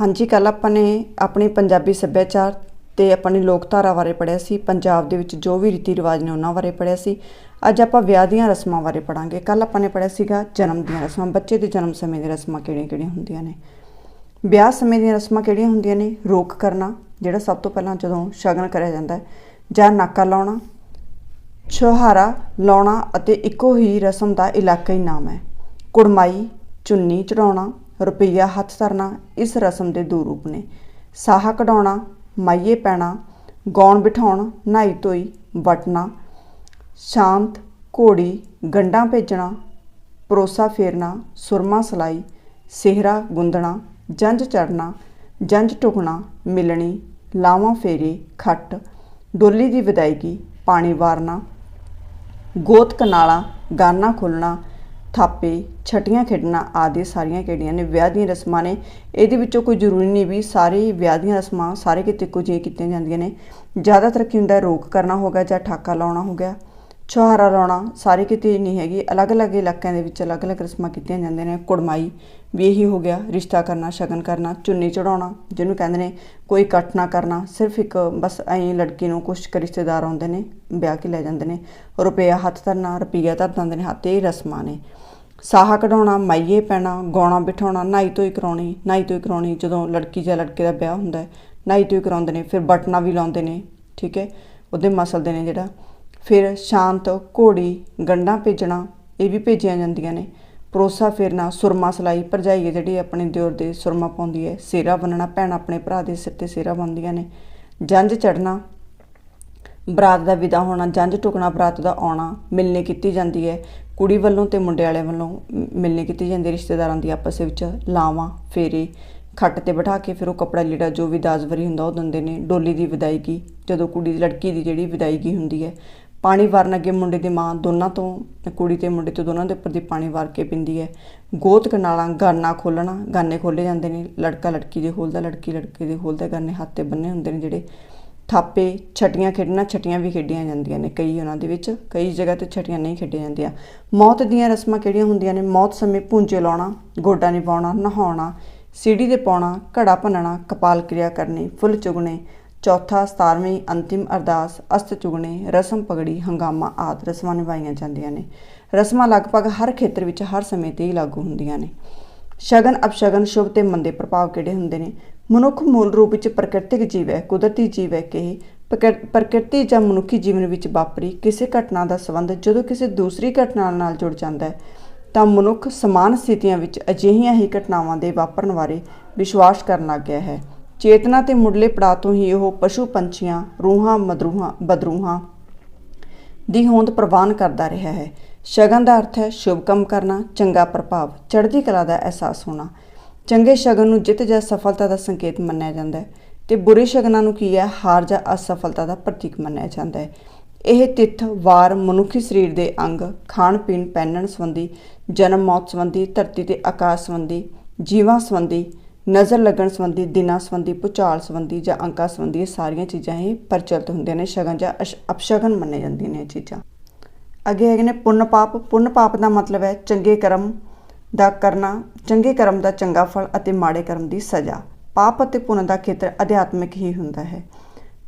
ਹਾਂਜੀ ਕੱਲ ਆਪਾਂ ਨੇ ਆਪਣੇ ਪੰਜਾਬੀ ਸੱਭਿਆਚਾਰ ਤੇ ਆਪਣੀ ਲੋਕਧਾਰਾ ਬਾਰੇ ਪੜ੍ਹਿਆ ਸੀ। ਪੰਜਾਬ ਦੇ ਵਿੱਚ ਜੋ ਵੀ ਰੀਤੀ ਰਿਵਾਜ ਨੇ ਉਹਨਾਂ ਬਾਰੇ ਪੜ੍ਹਿਆ ਸੀ। ਅੱਜ ਆਪਾਂ ਵਿਆਹ ਦੀਆਂ ਰਸਮਾਂ ਬਾਰੇ ਪੜਾਂਗੇ ਕੱਲ ਆਪਾਂ ਨੇ ਪੜ੍ਹਿਆ ਸੀਗਾ ਜਨਮ ਦੀਆਂ ਰਸਮਾਂ। ਬੱਚੇ ਦੇ ਜਨਮ ਸਮੇਂ ਦੀਆਂ ਰਸਮਾਂ ਕਿਹੜੀਆਂ-ਕਿਹੜੀਆਂ ਹੁੰਦੀਆਂ ਨੇ? ਵਿਆਹ ਸਮੇਂ ਦੀਆਂ ਰਸਮਾਂ ਕਿਹੜੀਆਂ ਹੁੰਦੀਆਂ ਨੇ? ਰੋਕ ਕਰਨਾ, ਜਿਹੜਾ ਸਭ ਤੋਂ ਪਹਿਲਾਂ ਜਦੋਂ ਸ਼ਗਨ ਕਰਿਆ ਜਾਂਦਾ ਹੈ, ਜਾਂ ਨਾਕਾ ਲਾਉਣਾ, ਛੁਹਾਰਾ ਲਾਉਣਾ ਅਤੇ ਇੱਕੋ ਹੀ ਰਸਮ ਦਾ ਇਲਾਕਾਈ ਨਾਮ ਹੈ। ਕੁੜਮਾਈ, ਚੁੰਨੀ ਚੜਾਉਣਾ ਰੁਪਈਆ ਹੱਥ ਧਰਨਾ ਇਸ ਰਸਮ ਦੇ ਦੋ ਰੂਪ ਨੇ। ਸਾਹਾ ਕਢਾਉਣਾ, ਮਾਈਏ ਪੈਣਾ ਗੌਣ ਬਿਠਾਉਣ, ਨਹਾਈ ਧੋਈ, ਵਟਣਾ, ਸ਼ਾਂਤ, ਘੋੜੀ ਗੰਡਾਂ ਭੇਜਣਾ, ਪਰੋਸਾ ਫੇਰਨਾ, ਸੁਰਮਾ ਸਲਾਈ, ਸਿਹਰਾ ਗੁੰਦਣਾ, ਜੰਝ ਚੜਨਾ ਜੰਝ ਟੁਕਣਾ ਮਿਲਣੀ, ਲਾਵਾਂ ਫੇਰੇ, ਖੱਟ, ਡੋਲੀ ਦੀ ਵਿਦਾਇਗੀ, ਪਾਣੀ ਵਾਰਨਾ, ਗੋਤ ਕਨਾਲਾ, ਗਾਨਾ ਖੋਲਣਾ ਥਾਪੇ, ਛਟੀਆਂ ਖੇਡਣਾ ਆਦਿ ਸਾਰੀਆਂ ਕਿਹੜੀਆਂ ਨੇ, ਵਿਆਹ ਦੀਆਂ ਰਸਮਾਂ ਨੇ। ਇਹਦੇ ਵਿੱਚੋਂ ਕੋਈ ਜ਼ਰੂਰੀ ਨਹੀਂ ਵੀ ਸਾਰੇ ਵਿਆਹ ਦੀਆਂ ਰਸਮਾਂ ਸਾਰੇ ਕਿਤੇ ਇੱਕੋ ਜਿਹੀਆਂ ਕੀਤੀਆਂ ਜਾਂਦੀਆਂ ਨੇ। ਜ਼ਿਆਦਾਤਰ ਕੀ ਹੁੰਦਾ ਰੋਕ ਕਰਨਾ ਹੋ ਗਿਆ ਜਾਂ ਠਾਕਾ ਲਾਉਣਾ ਹੋ ਗਿਆ। ਛੁਹਾਰਾ ਲਾਉਣਾ ਸਾਰੇ ਕਿਤੇ ਨਹੀਂ ਹੈਗੀ। ਅਲੱਗ-ਅਲੱਗ ਇਲਾਕਿਆਂ ਦੇ ਵਿੱਚ ਅਲੱਗ-ਅਲੱਗ ਰਸਮਾਂ ਕੀਤੀਆਂ ਜਾਂਦੀਆਂ ਨੇ। ਕੁੜਮਾਈ ਵੀ ਇਹੀ ਹੋ ਗਿਆ। ਰਿਸ਼ਤਾ ਕਰਨਾ, ਸ਼ਗਨ ਕਰਨਾ, ਚੁੰਨੀ ਚੜਾਉਣਾ ਜਿਹਨੂੰ ਕਹਿੰਦੇ ਨੇ ਕੋਈ ਇਕੱਠ ਨਾ ਕਰਨਾ। ਸਿਰਫ ਇੱਕ ਬਸ ਐਂ ਲੜਕੀ ਨੂੰ ਕੁਛ ਕੁ ਰਿਸ਼ਤੇਦਾਰ ਆਉਂਦੇ ਨੇ, ਵਿਆਹ ਕੇ ਲੈ ਜਾਂਦੇ ਨੇ। ਰੁਪਇਆ ਹੱਥ ਧਰਨਾ, ਰੁਪਈਆ ਧਰ ਦਿੰਦੇ ਨੇ, ਹੱਥ ਇਹ ਰਸਮਾਂ ਨੇ। ਸਾਹਾ ਕਢਾਉਣਾ, ਮਾਈਏ ਪੈਣਾ ਗਾਉਣਾ ਬਿਠਾਉਣਾ, ਨਾਈ ਤੋਈ ਕਰਾਉਣੀ, ਨਾਈ ਤੋਈ ਕਰਾਉਣੀ, ਜਦੋਂ ਲੜਕੀ ਜਾਂ ਲੜਕੇ ਦਾ ਵਿਆਹ ਹੁੰਦਾ ਹੈ, ਨਾਈ ਤੋਈ ਕਰਾਉਂਦੇ ਨੇ, ਫਿਰ ਬਟਨਾ ਵੀ ਲਾਉਂਦੇ ਨੇ, ਠੀਕ ਹੈ? ਉਹਦੇ ਮਸਲਦੇ ਨੇ ਜਿਹੜਾ। ਫਿਰ ਸ਼ਾਂਤ ਘੋੜੀ ਗੰਢਾਂ ਭੇਜਣਾ, ਇਹ ਵੀ ਭੇਜੀਆਂ ਜਾਂਦੀਆਂ ਨੇ। ਪਰੋਸਾ ਫੇਰਨਾ, ਸੁਰਮਾ ਸਲਾਈ ਭਰਜਾਈ ਹੈ ਜਿਹੜੀ ਆਪਣੇ ਦਿਓਰ ਦੇ ਸੁਰਮਾ ਪਾਉਂਦੀ ਹੈ। ਸਿਹਰਾ ਬੰਨਣਾ, ਭੈਣ ਆਪਣੇ ਭਰਾ ਦੇ ਸਿਰ ਤੇ ਸਿਹਰਾ ਬੰਨਦੀਆਂ ਨੇ। ਜੰਝ ਚੜਨਾ ਬਰਾਤ ਦਾ ਵਿਦਾ ਹੋਣਾ, ਜੰਝ ਟੁਕਣਾ, ਬਰਾਤ ਦਾ ਆਉਣਾ, ਮਿਲਣੀ ਕੀਤੀ ਜਾਂਦੀ ਹੈ। ਕੁੜੀ ਵੱਲੋਂ ਤੇ ਮੁੰਡੇ ਵਾਲੇ ਵੱਲੋਂ ਮ- ਮਿਲਣੀ ਕੀਤੀ ਜਾਂਦੀ ਰਿਸ਼ਤੇਦਾਰਾਂ ਦੀ ਆਪਸ ਵਿੱਚ ਲਾਵਾਂ, ਫੇਰੇ, ਖੱਟ ਤੇ ਬਿਠਾ ਕੇ ਫਿਰ ਉਹ ਕੱਪੜਾ ਲੀੜਾ ਜੋ ਵੀ ਦਾਜਵਰੀ ਹੁੰਦਾ ਉਹ ਦਿੰਦੇ ਨੇ। ਡੋਲੀ ਦੀ ਵਿਦਾਇਗੀ, ਜਦੋਂ ਕੁੜੀ ਦੀ, ਲੜਕੀ ਦੀ ਜਿਹੜੀ ਵਿਦਾਇਗੀ ਹੁੰਦੀ ਹੈ ਪਾਣੀ ਵਾਰਨ ਅੱਗੇ ਮੁੰਡੇ ਦੀ ਮਾਂ ਦੋਨਾਂ ਤੋਂ ਕੁੜੀ ਤੇ ਮੁੰਡੇ ਤੋਂ ਦੋਨਾਂ ਦੇ ਉੱਪਰ ਦੀ ਪਾਣੀ ਵਾਰ ਕੇ ਪਿੰਦੀ ਹੈ। ਗੋਤ ਕਨਾਲਾਂ ਗਾਨਾ ਖੋਲਣਾ, ਗਾਨੇ ਖੋਲੇ ਜਾਂਦੇ ਨੇ, ਲੜਕਾ ਲੜਕੀ ਦੇ ਖੋਲਦਾ ਲੜਕੀ ਲੜਕੇ ਦੇ ਖੋਲਦਾ ਗਾਨੇ ਹੱਥ ਤੇ ਬੰਨੇ ਹੁੰਦੇ ਨੇ ਜਿਹੜੇ ਥਾਪੇ, ਛਟੀਆਂ ਖੇਡਣਾ, ਛਟੀਆਂ ਵੀ ਖੇਡੀਆਂ ਜਾਂਦੀਆਂ ਨੇ ਕਈ ਉਹਨਾਂ ਦੇ ਵਿੱਚ, ਕਈ ਜਗ੍ਹਾ ਤੇ ਛਟੀਆਂ ਨਹੀਂ ਖੇਡੀਆਂ ਜਾਂਦੀਆਂ। ਮੌਤ ਦੀਆਂ ਰਸਮਾਂ ਕਿਹੜੀਆਂ ਹੁੰਦੀਆਂ ਨੇ? ਮੌਤ ਸਮੇਂ ਪੂੰਝੇ ਲਾਉਣਾ, ਗੋਡਾ ਨਿਭਾਉਣਾ, ਨਹਾਉਣਾ, ਸੀੜੀ ਦੇ ਪਾਉਣਾ, ਘੜਾ ਭੰਨਣਾ, ਕਪਾਲ ਕਿਰਿਆ ਕਰਨੀ, ਫੁੱਲ ਚੁਗਣੇ ਚੌਥਾ 17ਵੀਂ ਅੰਤਿਮ ਅਰਦਾਸ, ਅਸਤ ਚੁਗਣੇ, ਰਸਮ ਪਗੜੀ, ਹੰਗਾਮਾ ਆਦਿ ਰਸਮਾਂ ਨਿਭਾਈਆਂ ਜਾਂਦੀਆਂ ਨੇ। ਰਸਮਾਂ ਲਗਭਗ ਹਰ ਖੇਤਰ ਵਿੱਚ ਹਰ ਸਮੇਂ ਤੇ ਹੀ ਲਾਗੂ ਹੁੰਦੀਆਂ ਨੇ। ਸ਼ਗਨ, ਅਪਸ਼ਗਨ ਸ਼ੁਭ ਤੇ ਮੰਦੇ ਪ੍ਰਭਾਵ ਕਿਹੜੇ ਹੁੰਦੇ ਨੇ? ਮਨੁੱਖ ਮੂਲ ਰੂਪ ਵਿੱਚ ਪ੍ਰਕਿਰਤਿਕ ਜੀਵ ਹੈ, ਕੁਦਰਤੀ ਜੀਵ ਹੈ ਕਿ ਪ੍ਰਕਿਰ- ਪ੍ਰਕਿਰਤੀ ਜਾਂ ਮਨੁੱਖੀ ਜੀਵਨ ਵਿੱਚ ਵਾਪਰੀ ਕਿਸੇ ਘਟਨਾ ਦਾ ਸੰਬੰਧ ਜਦੋਂ ਕਿਸੇ ਦੂਸਰੀ ਘਟਨਾ ਨਾਲ ਜੁੜ ਜਾਂਦਾ ਹੈ, ਤਾਂ ਮਨੁੱਖ ਸਮਾਨ ਸਥਿਤੀਆਂ ਵਿੱਚ ਅਜਿਹੀਆਂ ਹੀ ਘਟਨਾਵਾਂ ਦੇ ਵਾਪਰਨ ਬਾਰੇ ਵਿਸ਼ਵਾਸ ਕਰਨ ਲੱਗ ਗਿਆ ਹੈ। ਚੇਤਨਾ ਤੇ ਮੁੱਢਲੇ ਪੜਾਅ ਤੋਂ ਹੀ ਉਹ ਪਸ਼ੂ ਪੰਛੀਆਂ, ਰੂਹਾਂ, ਮਦਰੂਹਾਂ, ਬਦਰੂਹਾਂ ਦੀ ਹੋਂਦ ਪ੍ਰਵਾਨ ਕਰਦਾ ਰਿਹਾ ਹੈ। ਸ਼ਗਨ ਦਾ ਅਰਥ ਹੈ ਸ਼ੁਭ ਕੰਮ ਕਰਨਾ, ਚੰਗਾ ਪ੍ਰਭਾਵ, ਚੜ੍ਹਦੀ ਕਲਾ ਦਾ ਅਹਿਸਾਸ ਹੋਣਾ। ਚੰਗੇ ਸ਼ਗਨ ਨੂੰ ਜਿੱਤ ਜਾਂ ਸਫਲਤਾ ਦਾ ਸੰਕੇਤ ਮੰਨਿਆ ਜਾਂਦਾ ਹੈ ਤੇ ਬੁਰੇ ਸ਼ਗਨਾਂ ਨੂੰ ਕੀ ਹੈ? ਹਾਰ ਜਾਂ ਅਸਫਲਤਾ ਦਾ ਪ੍ਰਤੀਕ ਮੰਨਿਆ ਜਾਂਦਾ ਹੈ। ਇਹ ਤਿੱਥ ਵਾਰ ਮਨੁੱਖੀ ਸਰੀਰ ਦੇ ਅੰਗ ਖਾਣ ਪੀਣ ਪਹਿਨਣ ਸੰਬੰਧੀ ਜਨਮ ਮੌਤ ਸੰਬੰਧੀ, ਧਰਤੀ ਤੇ ਆਕਾਸ਼ ਸੰਬੰਧੀ, ਜੀਵਾਂ ਸੰਬੰਧੀ ਨਜ਼ਰ ਲੱਗਣ ਸੰਬੰਧੀ, ਦਿਨਾਂ ਸੰਬੰਧੀ, ਭੁਚਾਲ ਸੰਬੰਧੀ ਜਾਂ ਅੰਕਾਂ ਸੰਬੰਧੀ ਇਹ ਸਾਰੀਆਂ ਚੀਜ਼ਾਂ ਹੀ ਪ੍ਰਚਲਿਤ ਹੁੰਦੀਆਂ ਨੇ। ਸ਼ਗਨ ਜਾਂ ਅਸ਼- ਅਪਸ਼ਗਨ ਮੰਨੇ ਜਾਂਦੀਆਂ ਨੇ ਇਹ ਚੀਜ਼ਾਂ। ਅੱਗੇ ਹੈਗੇ ਨੇ ਪੁੰਨ ਪਾਪ। ਪੁੰਨ ਪਾਪ ਦਾ ਮਤਲਬ ਹੈ ਚੰਗੇ ਕਰਮ ਦਾ ਕਰਨਾ, ਚੰਗੇ ਕਰਮ ਦਾ ਚੰਗਾ ਫਲ ਅਤੇ ਮਾੜੇ ਕਰਮ ਦੀ ਸਜ਼ਾ। ਪਾਪ ਅਤੇ ਪੁੰਨ ਦਾ ਖੇਤਰ ਅਧਿਆਤਮਿਕ ਹੀ ਹੁੰਦਾ ਹੈ।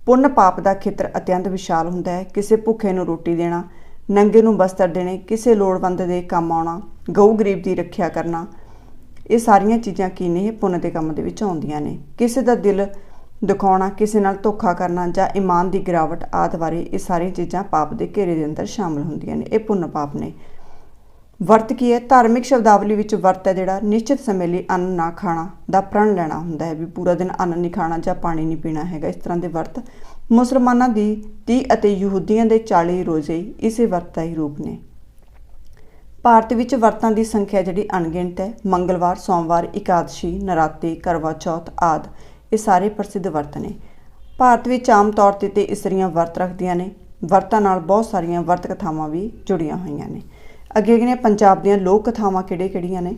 ਪੁੰਨ ਪਾਪ ਦਾ ਖੇਤਰ ਅਤਿਅੰਤ ਵਿਸ਼ਾਲ ਹੁੰਦਾ ਹੈ। ਕਿਸੇ ਭੁੱਖੇ ਨੂੰ ਰੋਟੀ ਦੇਣਾ, ਨੰਗੇ ਨੂੰ ਬਸਤਰ ਦੇਣੇ, ਕਿਸੇ ਲੋੜਵੰਦ ਦੇ ਕੰਮ ਆਉਣਾ, ਗਊ ਗਰੀਬ ਦੀ ਰੱਖਿਆ ਕਰਨਾ ਇਹ ਸਾਰੀਆਂ ਚੀਜ਼ਾਂ ਕੀ ਨੇ? ਇਹ ਪੁੰਨ ਦੇ ਕੰਮ ਦੇ ਵਿੱਚ ਆਉਂਦੀਆਂ ਨੇ। ਕਿਸੇ ਦਾ ਦਿਲ ਦਿਖਾਉਣਾ, ਕਿਸੇ ਨਾਲ ਧੋਖਾ ਕਰਨਾ ਜਾਂ ਇਮਾਨ ਦੀ ਗਿਰਾਵਟ ਆਦਿ ਬਾਰੇ ਇਹ ਸਾਰੀਆਂ ਚੀਜ਼ਾਂ ਪਾਪ ਦੇ ਘੇਰੇ ਦੇ ਅੰਦਰ ਸ਼ਾਮਲ ਹੁੰਦੀਆਂ ਨੇ। ਇਹ ਪੁੰਨ ਪਾਪ ਨੇ। ਵਰਤ ਕੀ ਹੈ? ਧਾਰਮਿਕ ਸ਼ਬਦਾਵਲੀ ਵਿੱਚ ਵਰਤ ਹੈ ਜਿਹੜਾ ਨਿਸ਼ਚਿਤ ਸਮੇਂ ਲਈ ਅੰਨ ਨਾ ਖਾਣਾ ਦਾ ਪ੍ਰਣ ਲੈਣਾ ਹੁੰਦਾ ਹੈ ਵੀ ਪੂਰਾ ਦਿਨ ਅੰਨ ਨਹੀਂ ਖਾਣਾ ਜਾਂ ਪਾਣੀ ਨਹੀਂ ਪੀਣਾ ਹੈਗਾ। ਇਸ ਤਰ੍ਹਾਂ ਦੇ ਵਰਤ ਮੁਸਲਮਾਨਾਂ ਦੀ 30 ਅਤੇ ਯਹੂਦੀਆਂ ਦੇ 40 ਰੋਜ਼ੇ ਇਸੇ ਵਰਤ ਦਾ ਹੀ ਰੂਪ ਨੇ। ਭਾਰਤ ਵਿੱਚ ਵਰਤਾਂ ਦੀ ਸੰਖਿਆ ਜਿਹੜੀ ਅਣਗਿਣਤ ਹੈ, ਮੰਗਲਵਾਰ, ਸੋਮਵਾਰ, ਇਕਾਦਸ਼ੀ, ਨਰਾਤੇ, ਕਰਵਾ ਚੌਥ ਆਦਿ, ਇਹ ਸਾਰੇ ਪ੍ਰਸਿੱਧ ਵਰਤ ਨੇ। ਭਾਰਤ ਵਿੱਚ ਆਮ ਤੌਰ ਤੇ ਤੇ ਇਸਤਰੀਆਂ ਵਰਤ ਰੱਖਦੀਆਂ ਨੇ। ਵਰਤਾਂ ਨਾਲ ਬਹੁਤ ਸਾਰੀਆਂ ਵਰਤ ਕਥਾਵਾਂ ਵੀ ਜੁੜੀਆਂ ਹੋਈਆਂ ਨੇ। ਅੱਗੇ ਹੈਗੇ ਪੰਜਾਬ ਦੀਆਂ ਲੋਕ ਕਥਾਵਾਂ ਕਿਹੜੇ-ਕਿਹੜੀਆਂ ਨੇ?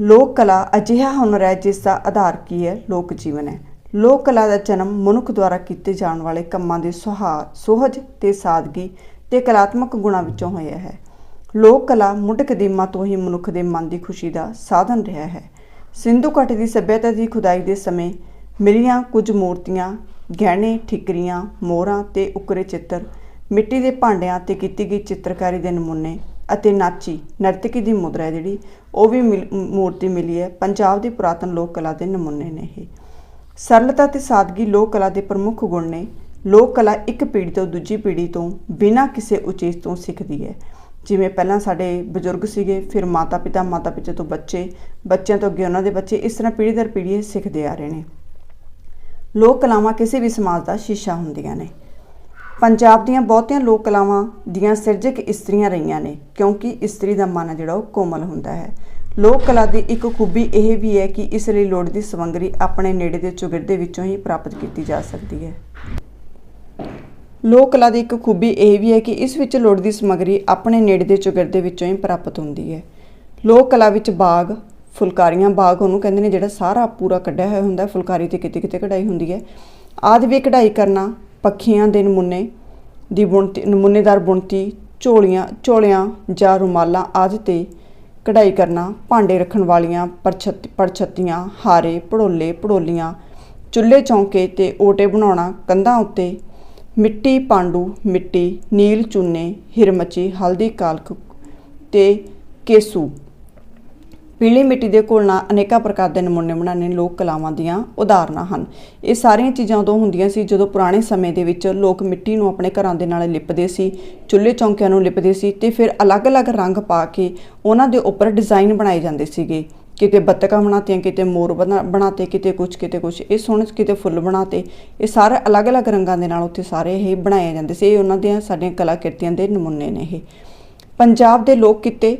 ਲੋਕ ਕਲਾ ਅਜਿਹਾ ਹੁਨਰ ਹੈ ਜਿਸ ਦਾ ਆਧਾਰ ਕੀ ਹੈ? ਲੋਕ ਜੀਵਨ ਹੈ। ਲੋਕ ਕਲਾ ਦਾ ਜਨਮ ਮਨੁੱਖ ਦੁਆਰਾ ਕੀਤੇ ਜਾਣ ਵਾਲੇ ਕੰਮਾਂ ਦੇ ਸੁਹਾ, ਸੋਹਜ ਤੇ ਸਾਦਗੀ ਤੇ ਕਲਾਤਮਕ ਗੁਣਾਂ ਵਿੱਚੋਂ ਹੋਇਆ ਹੈ। ਲੋਕ ਕਲਾ ਮੁੱਢ ਕਦੀਮਾ ਤੋਂ ਹੀ ਮਨੁੱਖ ਦੇ ਮਨ ਦੀ ਖੁਸ਼ੀ ਦਾ ਸਾਧਨ ਰਿਹਾ ਹੈ। ਸਿੰਧੂ ਘਾਟੀ ਦੀ ਸੱਭਿਅਤਾ ਦੀ ਖੁਦਾਈ ਦੇ ਸਮੇਂ ਮਿਲੀਆਂ ਕੁਝ ਮੂਰਤੀਆਂ, ਗਹਿਣੇ, ਠਿਕਰੀਆਂ, ਮੋਹਰਾਂ ਤੇ ਉਕਰੇ ਚਿੱਤਰ, ਮਿੱਟੀ ਦੇ ਭਾਂਡਿਆਂ ਤੇ ਕੀਤੀ ਗਈ ਚਿੱਤਰਕਾਰੀ ਦੇ ਨਮੂਨੇ ਅਤੇ ਨਾਚੀ, ਨਰਤਕੀ ਦੀ ਮੁਦਰਾ ਹੈ ਜਿਹੜੀ, ਉਹ ਵੀ ਮਿਲ- ਮੂਰਤੀ ਮਿਲੀ ਹੈ। ਪੰਜਾਬ ਦੀ ਪੁਰਾਤਨ ਲੋਕ ਕਲਾ ਦੇ ਨਮੂਨੇ ਨੇ ਇਹ। ਸਰਲਤਾ ਤੇ ਸਾਦਗੀ ਲੋਕ ਕਲਾ ਦੇ ਪ੍ਰਮੁੱਖ ਗੁਣ ਨੇ। ਲੋਕ ਕਲਾ ਇੱਕ ਪੀੜ੍ਹੀ ਤੋਂ ਦੂਜੀ ਪੀੜ੍ਹੀ ਤੋਂ ਬਿਨਾਂ ਕਿਸੇ ਉਚੇਚ ਤੋਂ ਸਿੱਖਦੀ ਹੈ। ਜਿਵੇਂ ਪਹਿਲਾਂ ਸਾਡੇ ਬਜ਼ੁਰਗ ਸੀਗੇ, ਫਿਰ ਮਾਤਾ ਪਿਤਾ ਮਾਤਾ ਪਿਤਾ ਤੋਂ ਬੱਚੇ, ਬੱਚਿਆਂ ਤੋਂ ਅੱਗੇ ਉਹਨਾਂ ਦੇ ਬੱਚੇ, ਇਸ ਤਰ੍ਹਾਂ ਪੀੜ੍ਹੀ ਦਰ ਪੀੜ੍ਹੀ ਸਿੱਖਦੇ ਆ ਰਹੇ ਨੇ। ਲੋਕ ਕਲਾਵਾਂ ਕਿਸੇ ਵੀ ਸਮਾਜ ਦਾ ਸ਼ੀਸ਼ਾ ਹੁੰਦੀਆਂ ਨੇ। ਪੰਜਾਬ ਦੀਆਂ ਬਹੁਤੀਆਂ ਲੋਕ ਕਲਾਵਾਂ ਦੀਆਂ ਸਿਰਜਕ ਇਸਤਰੀਆਂ ਰਹੀਆਂ ਨੇ, ਕਿਉਂਕਿ ਇਸਤਰੀ ਦਾ ਮਨ ਜਿਹੜਾ ਉਹ ਕੋਮਲ ਹੁੰਦਾ ਹੈ। ਲੋਕ ਕਲਾ ਦੀ ਇੱਕ ਖੂਬੀ ਇਹ ਵੀ ਹੈ ਕਿ ਇਸ ਲਈ ਲੋੜਦੀ ਸਮੱਗਰੀ ਆਪਣੇ ਨੇੜੇ ਦੇ ਚੁਗਿਰਦੇ ਵਿੱਚੋਂ ਹੀ ਪ੍ਰਾਪਤ ਕੀਤੀ ਜਾ ਸਕਦੀ ਹੈ। ਲੋਕ ਕਲਾ ਦੀ ਇੱਕ ਖੂਬੀ ਇਹ ਵੀ ਹੈ ਕਿ ਇਸ ਵਿੱਚ ਲੋੜਦੀ ਸਮੱਗਰੀ ਆਪਣੇ ਨੇੜੇ ਦੇ ਚੁਗਿਰਦੇ ਵਿੱਚੋਂ ਹੀ ਪ੍ਰਾਪਤ ਹੁੰਦੀ ਹੈ। ਲੋਕ ਕਲਾ ਵਿੱਚ ਬਾਗ, ਫੁਲਕਾਰੀਆਂ, ਬਾਗ ਉਹਨੂੰ ਕਹਿੰਦੇ ਨੇ ਜਿਹੜਾ ਸਾਰਾ ਪੂਰਾ ਕੱਢਿਆ ਹੋਇਆ ਹੁੰਦਾ, ਫੁਲਕਾਰੀ ਤੇ ਕਿਤੇ ਕਿਤੇ ਕਢਾਈ ਹੁੰਦੀ ਹੈ। ਆਦਿ ਵੀ ਕਢਾਈ ਕਰਨਾ, ਪੱਖੀਆਂ ਦੇ ਨਮੂਨੇ, ਦੀ ਬੁਣਤੀ, ਨਮੂਨੇਦਾਰ ਬੁਣਤੀ, ਝੋਲੀਆਂ, ਝੋਲਿਆਂ ਜਾਂ ਰੁਮਾਲਾਂ ਆਦਿ ਤੇ ਕਢਾਈ ਕਰਨਾ, ਭਾਂਡੇ ਰੱਖਣ ਵਾਲੀਆਂ, ਪਰਛਤ ਪਰਛਤੀਆਂ ਹਾਰੇ ਪੜੋਲੇ ਪੜੋਲੀਆਂ ਚੁੱਲ੍ਹੇ ਚੌਂਕੇ ਤੇ ਓਟੇ ਬਣਾਉਣਾ, ਕੰਧਾਂ ਉੱਤੇ ਮਿੱਟੀ ਪਾਂਡੂ, ਮਿੱਟੀ, ਨੀਲ ਚੂਨੇ, ਹਿਰਮਚੀ, ਹਲਦੀ ਕਾਲਕ ਤੇ ਕੇਸੂ। ਪੀਲੀ ਮਿੱਟੀ ਦੇ ਘੋਲਣਾ ਅਨੇਕਾਂ ਪ੍ਰਕਾਰ ਦੇ ਨਮੂਨੇ ਬਣਾਉਣੇ ਲੋਕ ਕਲਾਵਾਂ ਦੀਆਂ ਉਦਾਹਰਨਾਂ ਹਨ। ਇਹ ਸਾਰੀਆਂ ਚੀਜ਼ਾਂ ਉਦੋਂ ਹੁੰਦੀਆਂ ਸੀ ਜਦੋਂ ਪੁਰਾਣੇ ਸਮੇਂ ਦੇ ਵਿੱਚ ਲੋਕ ਮਿੱਟੀ ਨੂੰ ਆਪਣੇ ਘਰਾਂ ਦੇ ਨਾਲ ਲਿਪਦੇ ਸੀ, ਚੁੱਲ੍ਹੇ ਚੌਂਕਿਆਂ ਨੂੰ ਲਿਪਦੇ ਸੀ ਤੇ ਫਿਰ ਅਲੱਗ-ਅਲੱਗ ਰੰਗ ਪਾ ਕੇ ਉਹਨਾਂ ਦੇ ਉੱਪਰ ਡਿਜ਼ਾਈਨ ਬਣਾਏ ਜਾਂਦੇ ਸੀਗੇ। ਕਿਤੇ ਬੱਤਕਾਂ ਬਣਾਤੀਆਂ, ਕਿਤੇ ਮੋਰ ਬਣਾ- ਬਣਾਤੇ, ਕਿਤੇ ਕੁਝ ਕਿਤੇ ਕੁਝ ਇਹ ਸੋਹਣੇ ਕਿਤੇ ਫੁੱਲ ਬਣਾਤੇ। ਇਹ ਸਾਰੇ ਅਲੱਗ-ਅਲੱਗ ਰੰਗਾਂ ਦੇ ਨਾਲ ਉੱਥੇ ਸਾਰੇ ਇਹ ਬਣਾਏ ਜਾਂਦੇ ਸੀ। ਇਹ ਉਹਨਾਂ ਦੀਆਂ ਸਾਡੀਆਂ ਕਲਾਕ੍ਰਿਤੀਆਂ ਦੇ ਨਮੂਨੇ ਨੇ ਇਹ। ਪੰਜਾਬ ਦੇ ਲੋਕ ਕਿੱਤੇ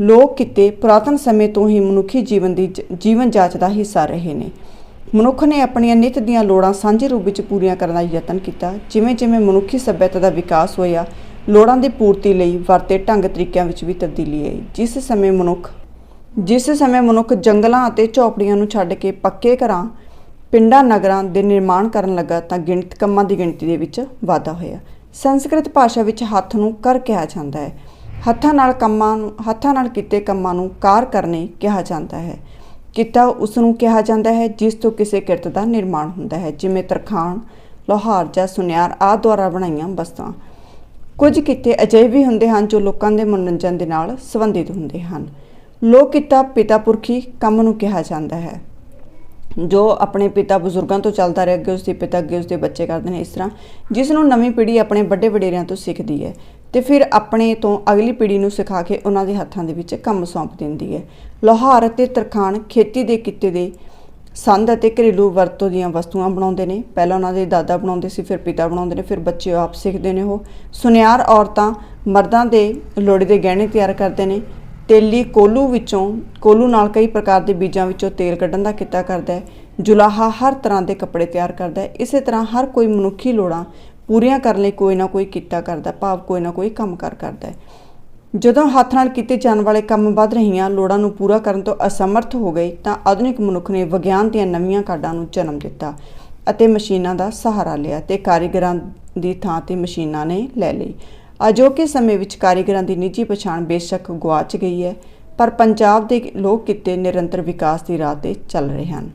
ਲੋਕ ਕਿੱਤੇ ਪੁਰਾਤਨ ਸਮੇਂ ਤੋਂ ਹੀ ਮਨੁੱਖੀ ਜੀਵਨ ਦੀ ਜ- ਜੀਵਨ ਜਾਂਚ ਦਾ ਹਿੱਸਾ ਰਹੇ ਨੇ। ਮਨੁੱਖ ਨੇ ਆਪਣੀਆਂ ਨਿੱਤ ਦੀਆਂ ਲੋੜਾਂ ਸਾਂਝੇ ਰੂਪ ਵਿੱਚ ਪੂਰੀਆਂ ਕਰਨ ਦਾ ਯਤਨ ਕੀਤਾ। ਜਿਵੇਂ ਜਿਵੇਂ ਮਨੁੱਖੀ ਸੱਭਿਅਤਾ ਦਾ ਵਿਕਾਸ ਹੋਇਆ, ਲੋੜਾਂ ਦੀ ਪੂਰਤੀ ਲਈ ਵਰਤੇ ਢੰਗ ਤਰੀਕਿਆਂ ਵਿੱਚ ਵੀ ਤਬਦੀਲੀ ਆਈ। ਜਿਸ ਸਮੇਂ ਮਨੁੱਖ ਜਿਸ ਸਮੇਂ ਮਨੁੱਖ ਜੰਗਲਾਂ ਅਤੇ ਝੌਪੜੀਆਂ ਨੂੰ ਛੱਡ ਕੇ ਪੱਕੇ ਘਰਾਂ, ਪਿੰਡਾਂ, ਨਗਰਾਂ ਦੇ ਨਿਰਮਾਣ ਕਰਨ ਲੱਗਾ ਤਾਂ ਗਿਣਤ ਕੰਮਾਂ ਦੀ ਗਿਣਤੀ ਦੇ ਵਿੱਚ ਵਾਧਾ ਹੋਇਆ। ਸੰਸਕ੍ਰਿਤ ਭਾਸ਼ਾ ਵਿੱਚ ਹੱਥ ਨੂੰ ਕਰ ਕਿਹਾ ਜਾਂਦਾ ਹੈ। ਹੱਥਾਂ ਨਾਲ ਕੰਮਾਂ ਨੂੰ, ਹੱਥਾਂ ਨਾਲ ਕੀਤੇ ਕੰਮਾਂ ਨੂੰ ਕਾਰ ਕਰਨੇ ਕਿਹਾ ਜਾਂਦਾ ਹੈ। ਕਿੱਤਾ ਉਸ ਨੂੰ ਕਿਹਾ ਜਾਂਦਾ ਹੈ ਜਿਸ ਤੋਂ ਕਿਸੇ ਕਿਰਤ ਦਾ ਨਿਰਮਾਣ ਹੁੰਦਾ ਹੈ, ਜਿਵੇਂ ਤਰਖਾਣ, ਲੋਹਾਰ ਜਾਂ ਸੁਨਿਆਰ ਆਦਿ ਦੁਆਰਾ ਬਣਾਈਆਂ ਵਸਤਾਂ। ਕੁਝ ਕਿੱਤੇ ਅਜਿਹੇ ਵੀ ਹੁੰਦੇ ਹਨ ਜੋ ਲੋਕਾਂ ਦੇ ਮਨੋਰੰਜਨ ਦੇ ਨਾਲ ਸੰਬੰਧਿਤ ਹੁੰਦੇ ਹਨ। ਲੋਕ ਕਿੱਤਾ ਪਿਤਾ ਪੁਰਖੀ ਕੰਮ ਨੂੰ ਕਿਹਾ ਜਾਂਦਾ ਹੈ। ਜੋ ਆਪਣੇ ਪਿਤਾ ਬਜ਼ੁਰਗਾਂ ਤੋਂ ਚੱਲਦਾ ਰਿਹਾ, ਅੱਗੇ ਉਸਦੇ ਪਿਤਾ, ਅੱਗੇ ਉਸਦੇ ਬੱਚੇ ਕਰਦੇ ਨੇ ਇਸ ਤਰ੍ਹਾਂ, ਜਿਸ ਨੂੰ ਨਵੀਂ ਪੀੜ੍ਹੀ ਆਪਣੇ ਵੱਡੇ ਵਡੇਰਿਆਂ ਤੋਂ ਸਿੱਖਦੀ ਹੈ ਤੇ ਫਿਰ ਆਪਣੇ ਤੋਂ ਅਗਲੀ ਪੀੜ੍ਹੀ ਨੂੰ ਸਿਖਾ ਕੇ ਉਹਨਾਂ ਦੇ ਹੱਥਾਂ ਦੇ ਵਿੱਚ ਕੰਮ ਸੌਂਪ ਦਿੰਦੀ ਹੈ। ਲੋਹਾਰ ਅਤੇ ਤਰਖਾਣ ਖੇਤੀ ਦੇ ਕਿੱਤੇ ਦੇ ਸੰਦ ਅਤੇ ਘਰੇਲੂ ਵਰਤੋਂ ਦੀਆਂ ਵਸਤੂਆਂ ਬਣਾਉਂਦੇ ਨੇ। ਪਹਿਲਾਂ ਉਹਨਾਂ ਦੇ ਦਾਦਾ ਬਣਾਉਂਦੇ ਸੀ, ਫਿਰ ਪਿਤਾ ਬਣਾਉਂਦੇ ਨੇ, ਫਿਰ ਬੱਚੇ ਆਪ ਸਿੱਖਦੇ ਨੇ ਉਹ। ਸੁਨਿਆਰ ਔਰਤਾਂ ਮਰਦਾਂ ਦੇ ਲੋੜੇ ਦੇ ਗਹਿਣੇ ਤਿਆਰ ਕਰਦੇ ਨੇ। ਤੇਲੀ ਕੋਲੂ ਵਿੱਚੋਂ, ਕੋਲੂ ਨਾਲ ਕਈ ਪ੍ਰਕਾਰ ਦੇ ਬੀਜਾਂ ਵਿੱਚੋਂ ਤੇਲ ਕੱਢਣ ਦਾ ਕਿੱਤਾ ਕਰਦਾ ਹੈ। ਜੁਲਾਹਾ ਹਰ ਤਰ੍ਹਾਂ ਦੇ ਕੱਪੜੇ ਤਿਆਰ ਕਰਦਾ ਹੈ। ਇਸੇ ਤਰ੍ਹਾਂ ਹਰ ਕੋਈ ਮਨੁੱਖੀ ਲੋੜਾਂ ਪੂਰੀਆਂ ਕਰਨ ਲਈ ਕੋਈ ਨਾ ਕੋਈ ਕਿੱਤਾ ਕਰਦਾ, ਭਾਵ ਕੋਈ ਨਾ ਕੋਈ ਕੰਮ ਕਾਰ ਕਰਦਾ ਹੈ। ਜਦੋਂ ਹੱਥ ਨਾਲ ਕੀਤੇ ਜਾਣ ਵਾਲੇ ਕੰਮ ਵੱਧ ਰਹੀਆਂ ਲੋੜਾਂ ਨੂੰ ਪੂਰਾ ਕਰਨ ਤੋਂ ਅਸਮਰਥ ਹੋ ਗਏ, ਤਾਂ ਆਧੁਨਿਕ ਮਨੁੱਖ ਨੇ ਵਿਗਿਆਨ ਦੀਆਂ ਨਵੀਆਂ ਕਾਢਾਂ ਨੂੰ ਜਨਮ ਦਿੱਤਾ ਅਤੇ ਮਸ਼ੀਨਾਂ ਦਾ ਸਹਾਰਾ ਲਿਆ ਤੇ ਕਾਰੀਗਰਾਂ ਦੀ ਥਾਂ ਤੇ ਮਸ਼ੀਨਾਂ ਨੇ ਲੈ ਲਈ। ਅਜੋਕੇ ਸਮੇਂ ਵਿੱਚ ਕਾਰੀਗਰਾਂ ਦੀ ਨਿੱਜੀ ਪਛਾਣ ਬੇਸ਼ੱਕ ਗੁਆਚ ਗਈ ਹੈ, ਪਰ ਪੰਜਾਬ ਦੇ ਲੋਕ ਕਿੱਤੇ ਨਿਰੰਤਰ ਵਿਕਾਸ ਦੀ ਰਾਹ ਤੇ ਚੱਲ ਰਹੇ ਹਨ।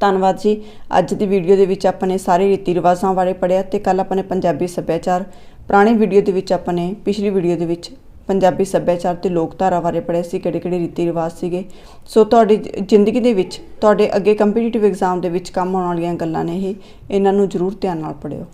ਧੰਨਵਾਦ ਜੀ। ਅੱਜ ਦੀ ਵੀਡੀਓ ਦੇ ਵਿੱਚ ਆਪਾਂ ਨੇ ਸਾਰੇ ਰੀਤੀ ਰਿਵਾਜ਼ਾਂ ਬਾਰੇ ਪੜਿਆ ਤੇ ਕੱਲ ਆਪਾਂ ਨੇ ਪੰਜਾਬੀ ਸੱਭਿਆਚਾਰ, ਪੁਰਾਣੀ ਵੀਡੀਓ ਦੇ ਵਿੱਚ ਆਪਾਂ ਨੇ ਪਿਛਲੀ ਵੀਡੀਓ ਦੇ ਵਿੱਚ ਪੰਜਾਬੀ ਸੱਭਿਆਚਾਰ ਤੇ ਲੋਕਧਾਰਾ ਬਾਰੇ ਪੜਿਆ ਸੀ ਕਿਹੜੇ ਕਿਹੜੇ ਰੀਤੀ ਰਿਵਾਜ ਸੀਗੇ। ਸੋ ਤੁਹਾਡੀ ਜ਼ਿੰਦਗੀ ਦੇ ਵਿੱਚ, ਤੁਹਾਡੇ ਅੱਗੇ ਕੰਪੀਟੀਟਿਵ ਐਗਜ਼ਾਮ ਦੇ ਵਿੱਚ ਕੰਮ ਆਉਣ ਵਾਲੀਆਂ ਗੱਲਾਂ ਨੇ ਇਹ, ਇਹਨਾਂ ਨੂੰ ਜ਼ਰੂਰ ਧਿਆਨ ਨਾਲ ਪੜਿਓ